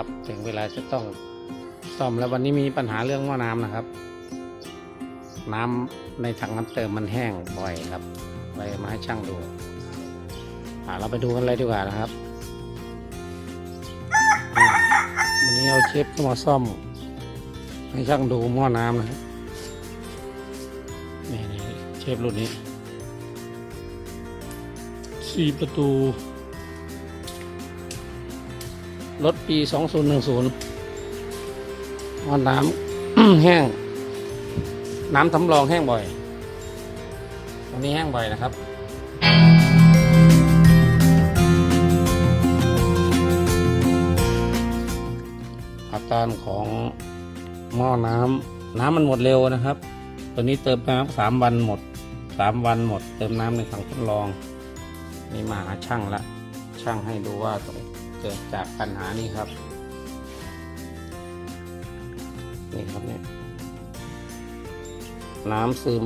ครับ ถึงเวลาจะต้องซ่อมแล้ววันนี้มีปัญหาเรื่องหม้อน้ำนะครับ น้ำในถังน้ำเติมมันแห้งบ่อยครับเลยมาให้ช่างดูเราไปดูกันเลยดีกว่านะครับวันนี้เอาเชฟมาซ่อม ให้ช่างดูหม้อน้ำนะครับนี่เชฟรุ่นนี้สี่ประตู รถปี 2010ว่าน้ำ แห้ง น้ำทำรองแห้งบ่อย ตรงนี้แห้งบ่อยนะครับอาการของหม้อน้ำน้ำมันหมดเร็วนะครับ ตัวนี้เติมน้ำสามวันหมดสามวันหมด เติมน้ำในถังทดลอง นี่มาหาช่างละช่างให้ดูว่าตรง เกิดจากปัญหานี้ครับ นี่ครับเนี่ยน้ำซึม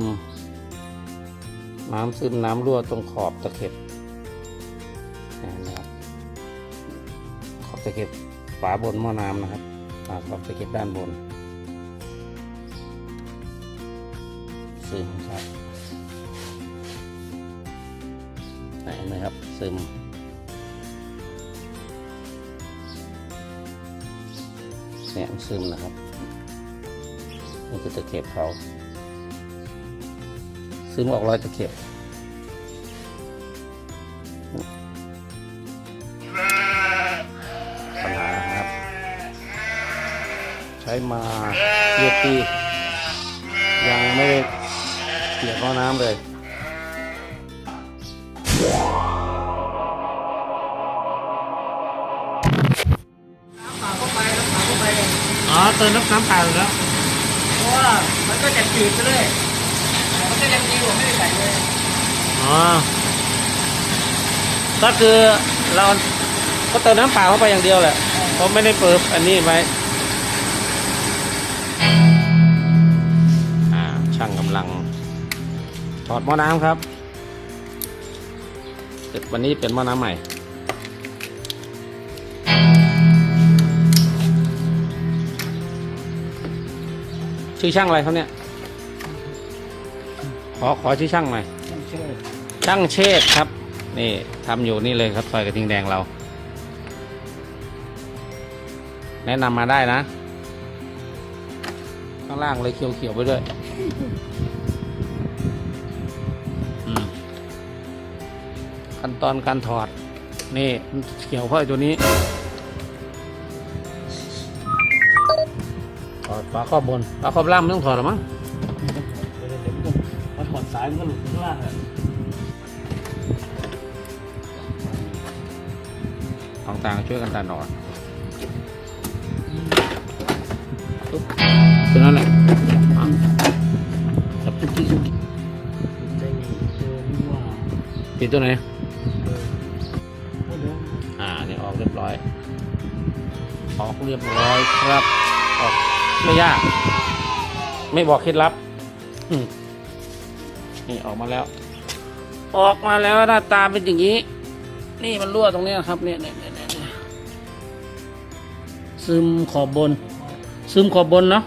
น้ำซึมน้ำรั่วตรงขอบตะเข็บนะครับขอบตะเข็บฝาบนหม้อน้ำนะครับอ่าขอบตะเข็บด้านบนซึมครับเห็นไหมครับซึม เนี่ยมันซึมนะครับนี่คือตะเข็บเขาซึมออกรอยตะเข็บปัญหาครับ ใช้มาเยียปียังไม่ได้เปลี่ยนหม้อน้ำเลย ติมน้ำน้ำเปล่าอยู่แล้ว เพราะว่ามันก็จะจืดไปเลยแต่มันก็ยังดีกว่าไม่ได้ใส่เลยอ๋อ ก็คือเราก็เติมน้ำเปล่าเข้าไปอย่างเดียวแหละเพราะไม่ได้เปิดอันนี้ไว้อ่าช่างกำลัง ถอดหม้อน้ำครับเสร็จวันนี้เป็นหม้อน้ำใหม่ ชื่อช่างอะไรครับเนี่ย ขอขอชื่อช่างหน่อยต้องเชื่อช่างเชษฐ์ครับ นี่ทำอยู่นี่เลยครับซอยกระทิงแดงเรา แนะนำมาได้นะ ข้างล่างเลยเขียวๆไปด้วยอืมขั้นตอนการถอด นี่มันเขียวเพราะไอ้ตัวนี้ ดฝาครอบบนฝาครอบล่างไม่ต้องถอดหรอมั้งมันถอดสายมันก็หลุดข้างล่างเลยของต่างช่วยกันดันออกปุ๊บตัวนั้นแหละจับตุ๊กติ๊กตุ๊กติ๊กได้เจอที่ปิดตัวไหนออพวกเนี้ยอ่านี่ออกเรียบร้อย ออกเรียบร้อยครับออก ไม่ยาก ไม่บอกเคล็ดลับนี่ออกมาแล้ว ออกมาแล้วหน้าตาเป็นอย่างนี้ นี่มันรั่วตรงนี้ครับเนี่ยเนี่ยเนี่ยซึมขอบบน ซึมขอบบนเนาะ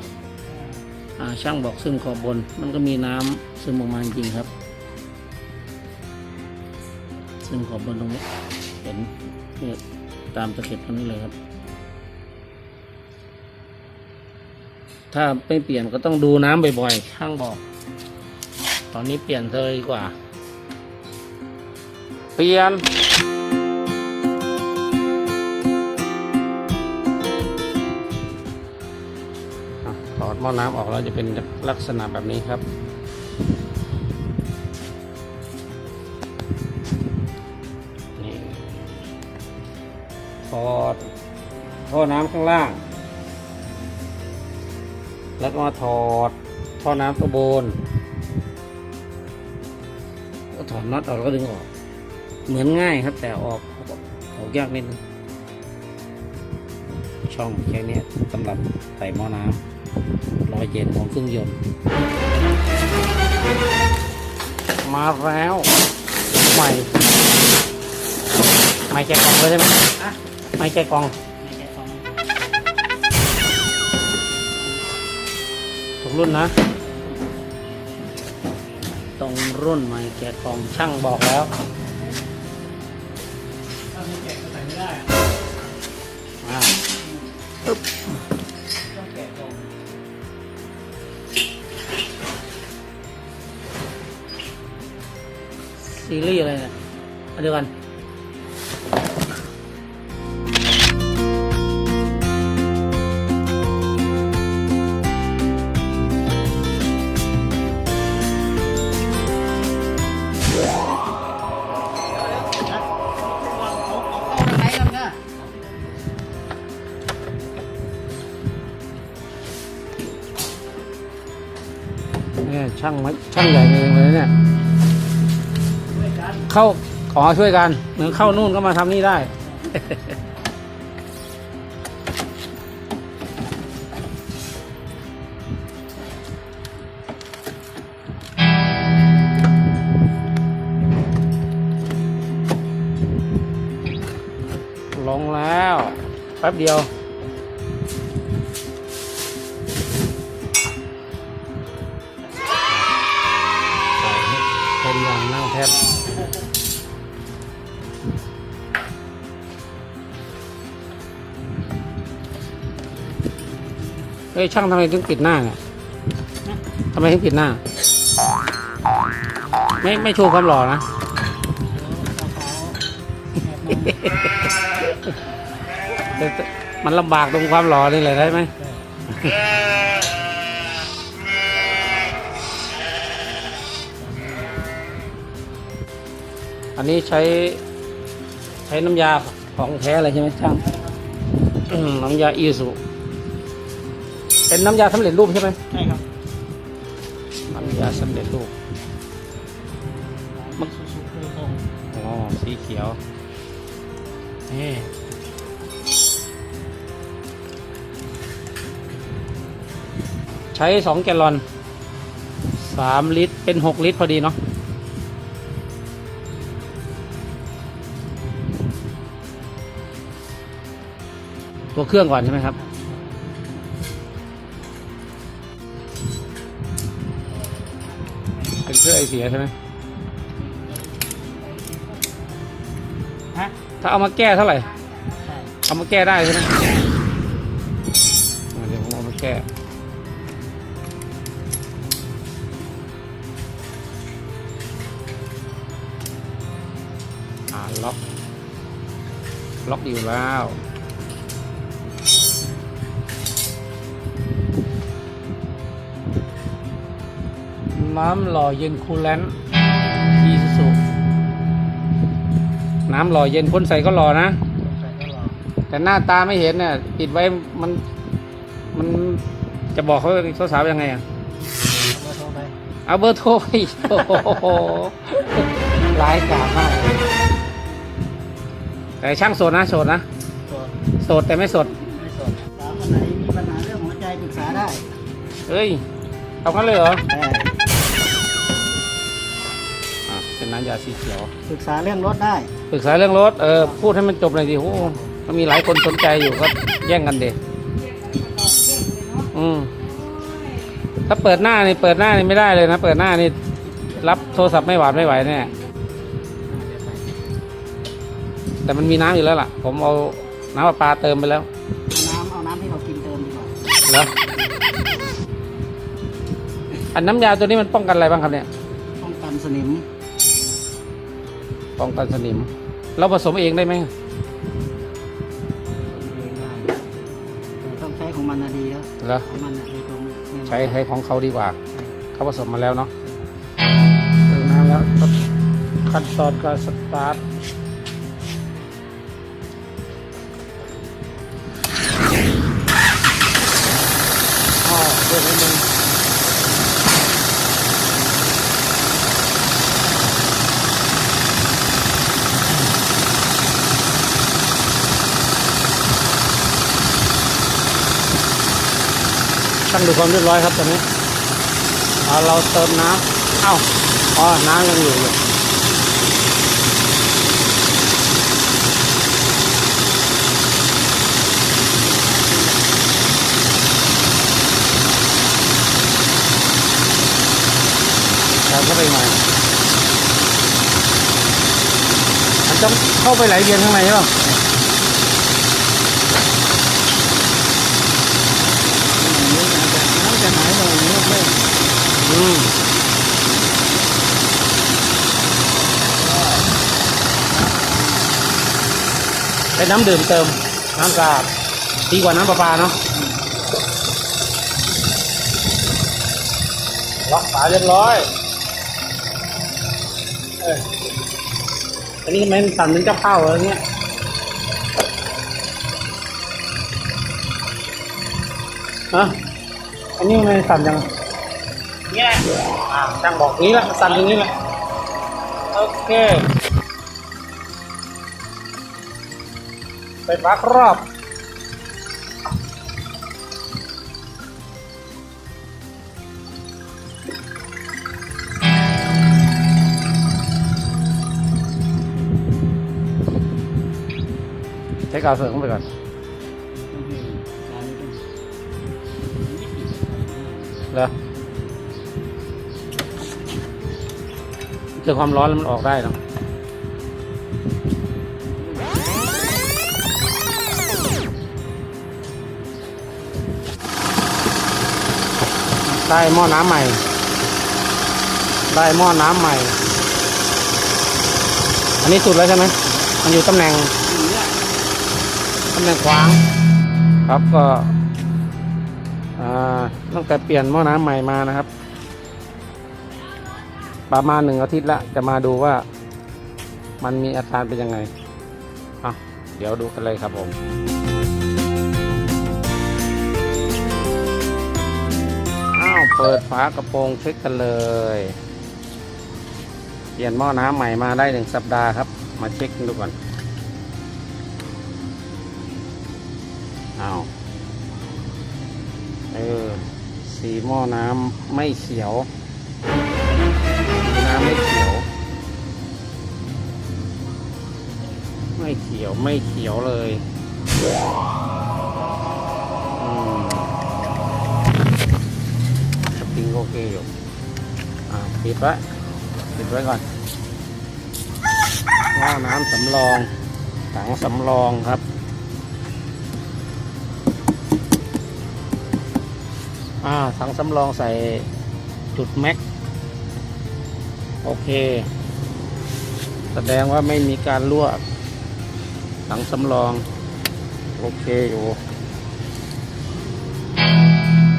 อ่าช่างบอกซึมขอบบน มันก็มีน้ำซึมออกมาจริงครับ ซึมขอบบนตรงนี้ เห็นเนี่ยตามตะเข็บตรงนี้เลยครับ ถ้าไม่เปลี่ยนก็ต้องดูน้ำบ่อยๆช่างบอก ตอนนี้เปลี่ยนเลยดีกว่า เปลี่ยนถอดหม้อน้ำออกแล้วจะเป็นลักษณะแบบนี้ครับนี่ถอดท่อน้ำข้างล่าง แล้วก็มาถอดท่อน้ำตัวบนก็ถอดน็อตออกแล้วก็ดึงออก เหมือนง่ายครับ แต่ออกออกยากนิดนึงช่องแค่นี้สำหรับใส่หม้อน้ำรอยเย็นของเครื่องยนต์ มาแล้วใหม่ ไม่แกะกล่องเลยใช่ไหมไม่แกะกล่อง รุ่นนะ ตรงรุ่นใหม่แกะกล่องช่างบอกแล้วถ้าไม่แกะก็ใส่ไม่ได้อะอ่าต้องแกะกล่องซีรีส์อะไรเนี่ยมาดูกัน ช่างช่างใหญ่เองเลยเนี่ยเข้าขอช่วยกันเหมือนเข้านู่นก็มาทำนี่ได้ ลงแล้ว แป๊บเดียว เฮ้ยช่างทำไมถึงปิดหน้าเนี่ยทำไมถึงปิดหน้า ไม่ไม่โชว์ความหล่อนะมันลำบากตรงความหล่อนี่แหละได้ไหมอันนี้ใช้ใช้น้ำยาของแท้เลยใช่ไหมช่างน้ำยาอีสุ เป็นน้ำยาสำเร็จรูปใช่ไหมใช่ครับน้ำยาสำเร็จรูปมันสุดๆคือตรงอ๋อสีเขียวนี่ใช้สองแกลลอนสามลิตร เป็นหกลิตรพอดีเนาะตัวเครื่องก่อนใช่ไหมครับ สียใช่ไหมฮะถ้าเอามาแก้เท่าไหร่ ใช่เอามาแก้ได้ใช่ไหมอ่าเดี๋ยวผมเอามาแก้ อ่าล็อก ล็อกอยู่แล้ว น้ำหล่อเย็นคูลแลนต์อีซูซูน้ำหล่อเย็นคนใส่ก็หล่อนะใส่ก็รอแต่หน้าตาไม่เห็นเนี่ยปิดไว้มันมันจะบอกเขาเขาสาวยังไงอะเอาเบอร์โทรไปเอาเบอร์โทรไปโอ้โหร้ายกาจมาก แต่ช่างโสดนะโสดนะตรวจโสดแต่ไม่สดไม่สดถามวันไหนมีปัญหาเรื่องหัวใจปรึกษาได้เอ้ย เอางั้นเลยเหรอแต่อะ เป็นน้ำยาสีเขียวปรึกษาเรื่องรถได้ ปรึกษาเรื่องรถเออพูดให้มันจบหน่อยดิโอ้โหก็มีหลายคนสนใจอยู่ก็แย่งกันเด็อืมถ้าเปิดหน้านี่เปิดหน้านี่ไม่ได้เลยนะ เปิดหน้านี่รับโทรศัพท์ไม่หวาดไม่ไหวแน่แต่มันมีน้ำอยู่แล้วล่ะ ผมเอาน้ำประปาเติมไปแล้วเอาน้ำเอาน้ำที่เรากินเติมดีกว่าแล้วอันน้ำยาตัวนี้มันป้องกันอะไรบ้างครับเนี่ย ป้องกันสนิม ป้องกันสนิม เราผสมเองได้ไหมต้องใช้ของมันนะดีแล้วแล้วของมันนะโดยตรงเลยไม่ใช้ใช้ของเขาดีกว่า เขาผสมมาแล้วเนาะเติมน้ำแล้วก็ขั้นตอนการสตาร์ทอ๋อเปิดให้มึงั้องดูความเรียบร้อยครับตอนนี้เราเติมน้ำเอ้าอ๋อน้ำยังอยู่อยู่เข้าไปใหม่มันจ้อเข้าไปไหลเวียนข้างในใช่ป่ะ เป็นน้ำดื่มเติม น้ำสะอาดดีกว่าน้ำประปาเนาะล็อกฝาเรียบร้อยเอออันนี้ทำไมมันสั่นเป็นเจ้าเข้าอะไรเงี้ยฮะอันนี้ทำไมสั่นยัง เนี่ยอ่าช่างบอกนี้แหละสั่นอย่างนี้แหละโอเค ไปฟ้าครอบใช้กาวเสริมเข้าไปก่อนเหรอ เจอความร้อนแล้วมันออกได้เนาะได้หม้อน้ำใหม่ ได้หม้อน้ำใหม่ อันนี้สุดแล้วใช่ไหมมันอยู่ตำแหน่งตำแหน่งขวาง ครับก็อ่าตั้งแต่เปลี่ยนหม้อน้ำใหม่มานะครับ ประมาณหนึ่งอาทิตย์ละจะมาดูว่ามันมีอาการเป็นยังไงอะเดี๋ยวดูกันเลยครับผมอ้าวเปิดฝากระโปรงเช็คกันเลย เปลี่ยนหม้อน้ำใหม่มาได้หนึ่งสัปดาห์ครับ มาเช็คดูก่อนอ้าวเออสีหม้อน้ำไม่เขียว ไม่เขียว ไม่เขียวไม่เขียวเลยสปริงโอเคอยู่อ่าปิดไว้ปิดไว้ก่อนหม้อน้ำสำรองถังสำรองครับอ่าถังสำรองใส่จุดแม็ก โอเค แสดงว่าไม่มีการรั่วถังสำรอง โอเคอยู่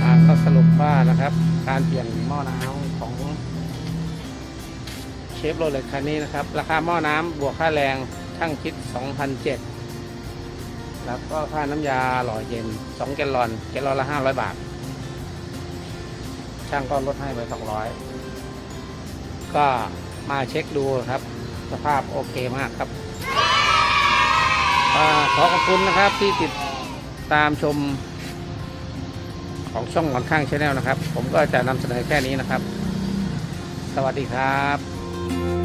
อ่าก็สรุปว่านะครับ การเปลี่ยนหม้อน้ำของเชฟโรเลตคันนี้นะครับ ราคาหม้อน้ำบวกค่าแรงช่างคิด 2,007แล้วก็ค่าน้ำยาหล่อเย็น 2 แกลลอน แกลลอนละ 500 บาท ช่างก็ลดให้ไป200 ก็มาเช็คดูครับ สภาพโอเคมากครับอขอขอบคุณนะครับที่ติดตามชมของช่องหอนข้างชาแนลนะครับ ผมก็จะนำเสนอแค่นี้นะครับ สวัสดีครับ